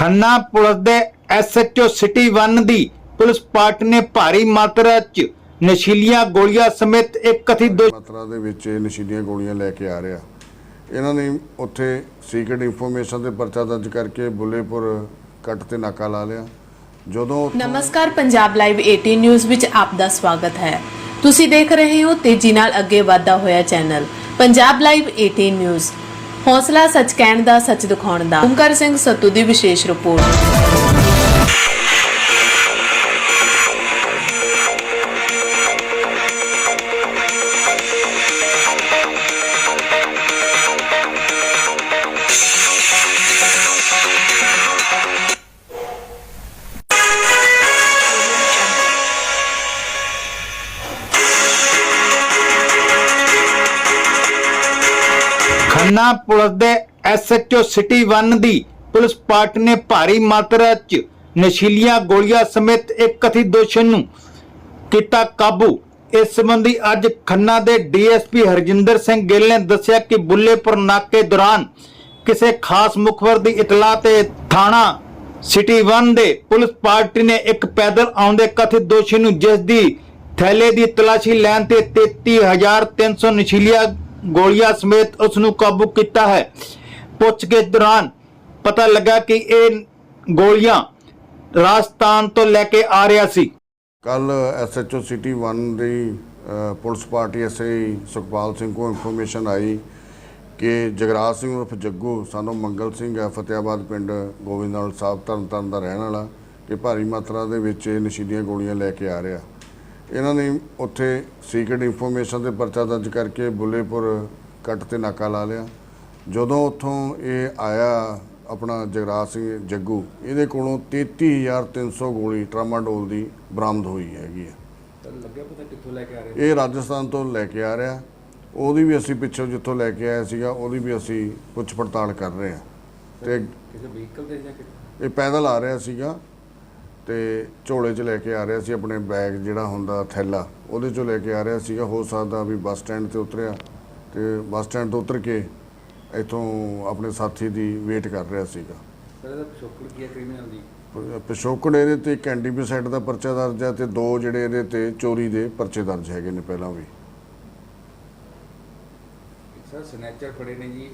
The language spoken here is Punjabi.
ਖੰਨਾ ਪੁਲਿਸ ਦੇ ਐਸਐਚਓ ਸਿਟੀ 1 ਦੀ ਪੁਲਿਸ ਪਾਰਟੀ ਨੇ ਭਾਰੀ ਮਾਤਰਾ 'ਚ ਨਸ਼ੀਲੀਆਂ ਗੋਲੀਆਂ ਸਮੇਤ ਇੱਕ ਕਥਿਤ ਦੋਸ਼ੀ ਮਾਤਰਾ ਦੇ ਵਿੱਚ ਇਹ ਨਸ਼ੀਲੀਆਂ ਗੋਲੀਆਂ ਲੈ ਕੇ ਆ ਰਿਹਾ। ਇਹਨਾਂ ਨੇ ਉੱਥੇ ਸੀਕ੍ਰੀਟ ਇਨਫੋਰਮੇਸ਼ਨ ਤੇ ਪਰਚਾ ਦਰਜ ਕਰਕੇ ਬੁੱਲੇਪੁਰ ਕੱਟ ਤੇ ਨਾਕਾ ਲਾ ਲਿਆ। ਜਦੋਂ ਨਮਸਕਾਰ ਪੰਜਾਬ ਲਾਈਵ 18 ਨਿਊਜ਼ ਵਿੱਚ ਆਪ ਦਾ ਸਵਾਗਤ ਹੈ। ਤੁਸੀਂ ਦੇਖ ਰਹੇ ਹੋ ਤੇਜ਼ੀ ਨਾਲ ਅੱਗੇ ਵਧਦਾ ਹੋਇਆ ਚੈਨਲ ਪੰਜਾਬ ਲਾਈਵ 18 ਨਿਊਜ਼ ਹੌਸਲਾ ਸੱਚ ਕਹਿਣ ਦਾ ਸੱਚ ਦਿਖਾਉਣ ਦਾ। ਓਮਕਾਰ ਸਿੰਘ ਸੱਤੂ ਦੀ ਵਿਸ਼ੇਸ਼ ਰਿਪੋਰਟ। ਖੰਨਾ ਪੁਲਿਸ ਦੇ ਐਸਐਚਓ ਸਿਟੀ 1 ਦੀ ਪੁਲਿਸ ਪਾਰਟੀ ਨੇ ਭਾਰੀ ਮਾਤਰਾ 'ਚ ਨਸ਼ੀਲੀਆਂ ਗੋਲੀਆਂ ਸਮੇਤ ਇੱਕ ਕਥਿਤ ਦੋਸ਼ੀ ਨੂੰ ਕੀਤਾ ਕਾਬੂ। ਇਸ ਸੰਬੰਧੀ ਅੱਜ ਖੰਨਾ ਦੇ ਡੀਐਸਪੀ ਹਰਜਿੰਦਰ ਸਿੰਘ ਗਿੱਲ ਨੇ ਦੱਸਿਆ ਕਿ ਬੁੱਲੇਪੁਰ ਨਾਕੇ ਦੌਰਾਨ ਕਿਸੇ ਖਾਸ ਮੁਖਬਰ ਦੀ ਇਤਲਾਹ ਤੇ ਥਾਣਾ ਸਿਟੀ 1 ਦੇ ਪੁਲਿਸ ਪਾਰਟੀ ਨੇ ਇੱਕ ਪੈਦਲ ਆਉਂਦੇ ਕਥਿਤ ਦੋਸ਼ੀ ਨੂੰ ਜਿਸ ਦੀ ਥੈਲੇ ਦੀ ਤਲਾਸ਼ੀ ਲੈਣ ਤੇ 33300 ਨਸ਼ੀਲੀਆਂ ਗੋਲੀਆਂ ਸਮੇਤ ਉਸ ਨੂੰ ਕਾਬੂ ਕੀਤਾ ਹੈ। ਪੁੱਛਗਿੱਛ ਦੌਰਾਨ ਪਤਾ ਲੱਗਾ ਕਿ ਇਹ ਗੋਲੀਆਂ ਰਾਜਸਥਾਨ ਤੋਂ ਲੈ ਕੇ ਆ ਰਿਹਾ ਸੀ। ਕੱਲ ਐਸਐਚਓ ਸਿਟੀ 1 ਦੀ ਅ, police party SI Sukhpal Singh ਕੋ ਇਨਫੋਰਮੇਸ਼ਨ ਆਈ ਕਿ ਜਗਰਾਜ ਸਿੰਘ ਉਰਫ ਜੱਗੂ ਸਾਨੂੰ ਮੰਗਲ ਸਿੰਘ ਹੈ ਫਤਿਆਬਾਦ ਪਿੰਡ ਗੋਬਿੰਦਵਾਲ ਸਾਹਿਬ ਤਰਨਤਾਰਨ ਦਾ ਰਹਿਣ ਵਾਲਾ ਕਿ ਭਾਰੀ ਮਾਤਰਾ ਦੇ ਵਿੱਚ ਇਹ ਨਸ਼ੀਲੀਆਂ ਗੋਲੀਆਂ ਲੈ ਕੇ ਆ ਰਿਹਾ। ਇਹਨਾਂ ਨੇ ਉੱਥੇ ਸੀਕ੍ਰੀਟ ਇਨਫੋਰਮੇਸ਼ਨ ਤੇ ਪਰਚਾ ਦਰਜ ਕਰਕੇ ਬੁੱਲੇਪੁਰ ਕੱਟ ਤੇ ਨਾਕਾ ਲਾ ਲਿਆ। ਜਦੋਂ ਉੱਥੋਂ ਇਹ ਆਇਆ ਆਪਣਾ ਜਗਰਾਜ ਸਿੰਘ ਜੱਗੂ ਇਹਦੇ ਕੋਲੋਂ 33300 ਗੋਲੀ ਟਰਾਮਾਡੋਲ ਦੀ ਬਰਾਮਦ ਹੋਈ ਹੈਗੀ ਹੈ। ਤਾਂ ਲੱਗਿਆ ਪਤਾ ਕਿੱਥੋਂ ਲੈ ਕੇ ਆ ਰਹੇ ਇਹ ਰਾਜਸਥਾਨ ਤੋਂ ਲੈ ਕੇ ਆ ਰਿਹਾ। ਉਹਦੀ ਵੀ ਅਸੀਂ ਪਿੱਛੋਂ ਜਿੱਥੋਂ ਲੈ ਕੇ ਆਇਆ ਸੀਗਾ ਉਹਦੀ ਵੀ ਅਸੀਂ ਪੁੱਛ ਪੜਤਾਲ ਕਰ ਰਹੇ ਹਾਂ। ਤੇ ਕਿਸੇ ਵਹੀਕਲ ਤੇ ਜਾਂ ਕਿ ਇਹ ਪੈਦਲ ਆ ਰਿਹਾ ਸੀਗਾ। ਤੇ ਝੋਲੇ 'ਚ ਲੈ ਕੇ ਆ ਰਿਹਾ ਸੀ ਆਪਣੇ ਬੈਗ ਜਿਹੜਾ ਹੁੰਦਾ ਥੈਲਾ ਉਹਦੇ 'ਚੋਂ ਲੈ ਕੇ ਆ ਰਿਹਾ ਸੀਗਾ ਹੋ ਸਕਦਾ ਵੀ ਬੱਸ ਸਟੈਂਡ ਤੇ ਉਤਰਿਆ ਤੇ ਬੱਸ ਸਟੈਂਡ ਤੋਂ ਉਤਰ ਕੇ ਇੱਥੋਂ ਆਪਣੇ ਸਾਥੀ ਦੀ ਵੇਟ ਕਰ ਰਿਹਾ ਸੀਗਾ। ਸਰ ਇਹਦਾ ਪਿਛੋਕੜ ਕੀ ਹੈ ਕ੍ਰਿਮੀਨਲ ਦੀ? ਪਿਛੋਕੜ ਇਹਦੇ ਤੇ ਇੱਕ ਦਾ ਪਰਚਾ ਦਰਜ ਹੈ ਤੇ ਦੋ ਜਿਹੜੇ ਇਹਦੇ ਤੇ ਚੋਰੀ ਦੇ ਪਰਚੇ ਦਰਜ ਹੈਗੇ ਨੇ ਪਹਿਲਾਂ ਵੀ। ਸਰ ਸਨੈਚਰ ਫੜੇ ਨੇ ਜੀ